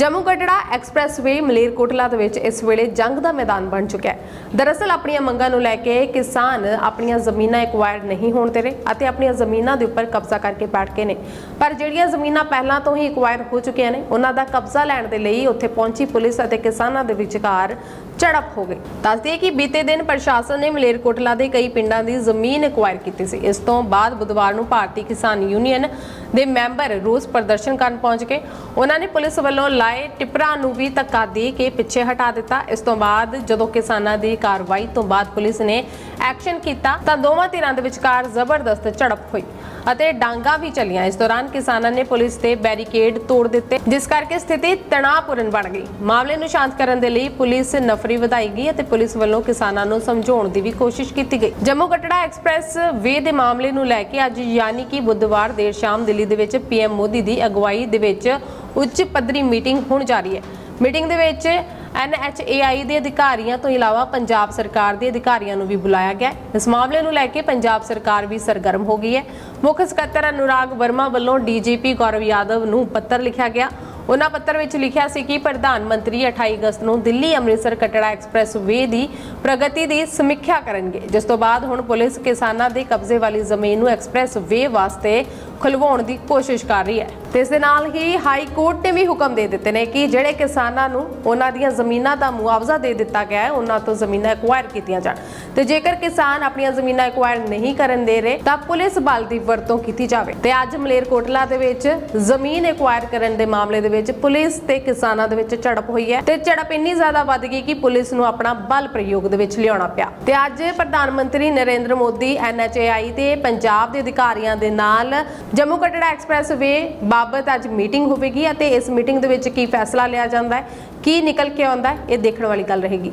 Jammu Katra expressway Malerkotla ਦੇ ਵਿੱਚ ਇਸ ਵੇਲੇ ਜੰਗ ਦਾ ਮੈਦਾਨ ਬਣ ਚੁੱਕਿਆ ਹੈ। ਦਰਅਸਲ ਆਪਣੀਆਂ ਮੰਗਾਂ ਨੂੰ ਲੈ ਕੇ ਕਿਸਾਨ ਆਪਣੀਆਂ ਜ਼ਮੀਨਾਂ ਐਕਵਾਇਰ ਨਹੀਂ ਹੋਣ ਦੇ ਰਹੇ ਅਤੇ ਆਪਣੀਆਂ ਜ਼ਮੀਨਾਂ ਦੇ ਉੱਪਰ ਕਬਜ਼ਾ ਕਰਕੇ ਬੈਠ ਕੇ ਨੇ। ਪਰ ਜਿਹੜੀਆਂ ਜ਼ਮੀਨਾਂ ਪਹਿਲਾਂ ਤੋਂ ਹੀ ਐਕਵਾਇਰ ਹੋ ਚੁੱਕੀਆਂ ਨੇ, ਉਹਨਾਂ ਦਾ ਕਬਜ਼ਾ ਲੈਣ ਦੇ ਲਈ ਉੱਥੇ ਪਹੁੰਚੀ ਪੁਲਿਸ ਅਤੇ ਕਿਸਾਨਾਂ ਦੇ ਵਿਚਕਾਰ ਝੜਪ ਹੋ ਗਈ। ਦੱਸਦੀ ਕਿ ਬੀਤੇ ਦਿਨ ਪ੍ਰਸ਼ਾਸਨ ਨੇ ਮਲੇਰਕੋਟਲਾ ਦੇ ਕਈ ਪਿੰਡਾਂ ਦੀ ਜ਼ਮੀਨ ਐਕਵਾਇਰ ਕੀਤੀ ਸੀ। ਇਸ ਤੋਂ ਬਾਅਦ ਬੁੱਧਵਾਰ ਨੂੰ ਭਾਰਤੀ ਕਿਸਾਨ ਯੂਨੀਅਨ ਦੇ ਮੈਂਬਰ ਰੋਸ ਪ੍ਰਦਰਸ਼ਨ ਕਰਨ ਪਹੁੰਚ ਗਏ। ਉਹਨਾਂ ਨੇ ਪੁਲਿਸ ਵੱਲੋਂ ਲਾਏ ਟਿੱਪਰਾਂ ਨੂੰ ਵੀ ਧੱਕਾ ਦੇ ਕੇ ਪਿੱਛੇ ਹਟਾ ਦਿੱਤਾ। ਇਸ ਤੋਂ ਬਾਅਦ ਜਦੋਂ ਕਿਸਾਨਾਂ ਦੀ ਕਾਰਵਾਈ ਤੋਂ ਬਾਅਦ ਪੁਲਿਸ ਨੇ ਐਕਸ਼ਨ ਕੀਤਾ ਤਾਂ ਦੋਵਾਂ ਧਿਰਾਂ ਦੇ ਵਿਚਕਾਰ ਜ਼ਬਰਦਸਤ ਝੜਪ ਹੋਈ ਅਤੇ ਡਾਂਗਾ ਵੀ ਚੱਲੀਆਂ। ਇਸ ਦੌਰਾਨ ਕਿਸਾਨਾਂ ਨੇ ਪੁਲਿਸ ਤੇ ਬੈਰੀਕੇਡ ਤੋੜ ਦਿੱਤੇ, ਜਿਸ ਕਰਕੇ ਸਥਿਤੀ ਤਣਾਅਪੂਰਨ ਬਣ ਗਈ। ਮਾਮਲੇ ਨੂੰ ਸ਼ਾਂਤ ਕਰਨ ਦੇ ਲਈ ਪੁਲਿਸ ਨਫਰੀ ਵਧਾਈ ਗਈ ਅਤੇ ਪੁਲਿਸ ਵੱਲੋਂ ਕਿਸਾਨਾਂ ਨੂੰ ਸਮਝਾਉਣ ਦੀ ਵੀ ਕੋਸ਼ਿਸ਼ ਕੀਤੀ ਗਈ। ਜੰਮੂ ਕਟੜਾ ਐਕਸਪ੍ਰੈਸ ਵੇ ਦੇ ਮਾਮਲੇ ਨੂੰ ਲੈ ਕੇ ਅੱਜ ਯਾਨੀ ਕਿ ਬੁੱਧਵਾਰ ਦੇਰ ਸ਼ਾਮ ਦਿੱਲੀ ਦੇ ਵਿੱਚ ਪੀਐਮ ਮੋਦੀ ਦੀ ਅਗਵਾਈ ਦੇ ਵਿੱਚ ਉੱਚ ਪੱਧਰੀ ਮੀਟਿੰਗ ਹੋਣ ਜਾ ਰਹੀ ਹੈ। ਮੀਟਿੰਗ ਦੇ ਵਿੱਚ NHAI ਦੇ ਅਧਿਕਾਰੀਆਂ ਤੋਂ ਇਲਾਵਾ ਪੰਜਾਬ ਸਰਕਾਰ ਦੇ ਅਧਿਕਾਰੀਆਂ ਨੂੰ ਵੀ ਬੁਲਾਇਆ ਗਿਆ ਇਸ ਮਾਮਲੇ ਨੂੰ ਲੈ ਕੇ ਪੰਜਾਬ ਸਰਕਾਰ ਵੀ ਸਰਗਰਮ ਹੋ ਗਈ ਹੈ। ਮੁੱਖ ਸਕੱਤਰ ਅਨੁਰਾਗ ਵਰਮਾ ਵੱਲੋਂ ਡੀਜੀਪੀ ਗੌਰਵ ਯਾਦਵ ਨੂੰ ਪੱਤਰ ਲਿਖਿਆ ਗਿਆ। ਉਹਨਾਂ ਪੱਤਰ ਵਿੱਚ ਲਿਖਿਆ ਸੀ ਕਿ ਪ੍ਰਧਾਨ ਮੰਤਰੀ 28 ਅਗਸਤ ਨੂੰ ਦਿੱਲੀ ਅੰਮ੍ਰਿਤਸਰ ਕਟੜਾ ਐਕਸਪ੍ਰੈਸ ਵੇ ਦੀ ਪ੍ਰਗਤੀ ਦੀ ਸਮੀਖਿਆ ਕਰਨਗੇ। ਜਿਸ ਤੋਂ ਬਾਅਦ ਹੁਣ ਪੁਲਿਸ ਕਿਸਾਨਾਂ ਦੇ ਕਬਜ਼ੇ ਵਾਲੀ ਜ਼ਮੀਨ ਨੂੰ ਐਕਸਪ੍ਰੈਸ ਵੇ ਵਾਸਤੇ ਖੁਲਵਾਉਣ ਦੀ ਕੋਸ਼ਿਸ਼ ਕਰ ਰਹੀ ਹੈ। ਤੇ ਇਸ ਦੇ ਨਾਲ ਹੀ ਹਾਈ ਕੋਰਟ ਨੇ ਵੀ ਹੁਕਮ ਦੇ ਦਿੱਤੇ ਨੇ ਕਿ ਜਿਹੜੇ ਕਿਸਾਨਾਂ ਨੂੰ ਉਹਨਾਂ ਦੀਆਂ ਜ਼ਮੀਨਾਂ ਦਾ ਮੁਆਵਜ਼ਾ ਦੇ ਦਿੱਤਾ ਗਿਆ ਹੈ, ਉਹਨਾਂ ਤੋਂ ਜ਼ਮੀਨਾਂ ਐਕਵਾਇਰ ਕੀਤੀਆਂ ਜਾਣ। ਤੇ ਜੇਕਰ ਕਿਸਾਨ ਆਪਣੀਆਂ ਜ਼ਮੀਨਾਂ ਐਕਵਾਇਰ ਨਹੀਂ ਕਰਨ ਦੇ ਰਹੇ, ਤਾਂ ਪੁਲਿਸ ਬਲ ਦੀ ਵਰਤੋਂ ਕੀਤੀ ਜਾਵੇ। ਤੇ ਅੱਜ ਮਲੇਰਕੋਟਲਾ ਦੇ ਵਿੱਚ ਜ਼ਮੀਨ ਐਕਵਾਇਰ ਕਰਨ ਦੇ ਮਾਮਲੇ ਦੇ ਵਿੱਚ ਪੁਲਿਸ ਤੇ ਕਿਸਾਨਾਂ ਦੇ ਵਿੱਚ ਝੜਪ ਹੋਈ ਹੈ ਤੇ ਝੜਪ ਇੰਨੀ ਜ਼ਿਆਦਾ ਵੱਧ ਗਈ ਕਿ ਪੁਲਿਸ ਨੂੰ ਆਪਣਾ ਬਲ ਪ੍ਰਯੋਗ ਦੇ ਵਿੱਚ ਲਿਆਉਣਾ ਪਿਆ। ਤੇ ਅੱਜ ਪ੍ਰਧਾਨ ਮੰਤਰੀ ਨਰਿੰਦਰ ਮੋਦੀ ਐਨਐਚਏਆਈ ਤੇ ਪੰਜਾਬ ਦੇ ਅਧਿਕਾਰੀਆਂ ਦੇ ਨਾਲ ਜੰਮੂ ਕਟੜਾ ਐਕਸਪ੍ਰੈਸ ਵੇ ਬਾਬਤ ਅੱਜ ਮੀਟਿੰਗ ਹੋਵੇਗੀ ਅਤੇ ਇਸ ਮੀਟਿੰਗ ਦੇ ਵਿੱਚ ਕੀ ਫੈਸਲਾ ਲਿਆ ਜਾਂਦਾ ਹੈ, ਕੀ ਨਿਕਲ ਕੇ ਆਉਂਦਾ ਹੈ, ਇਹ ਦੇਖਣ ਵਾਲੀ ਗੱਲ ਰਹੇਗੀ।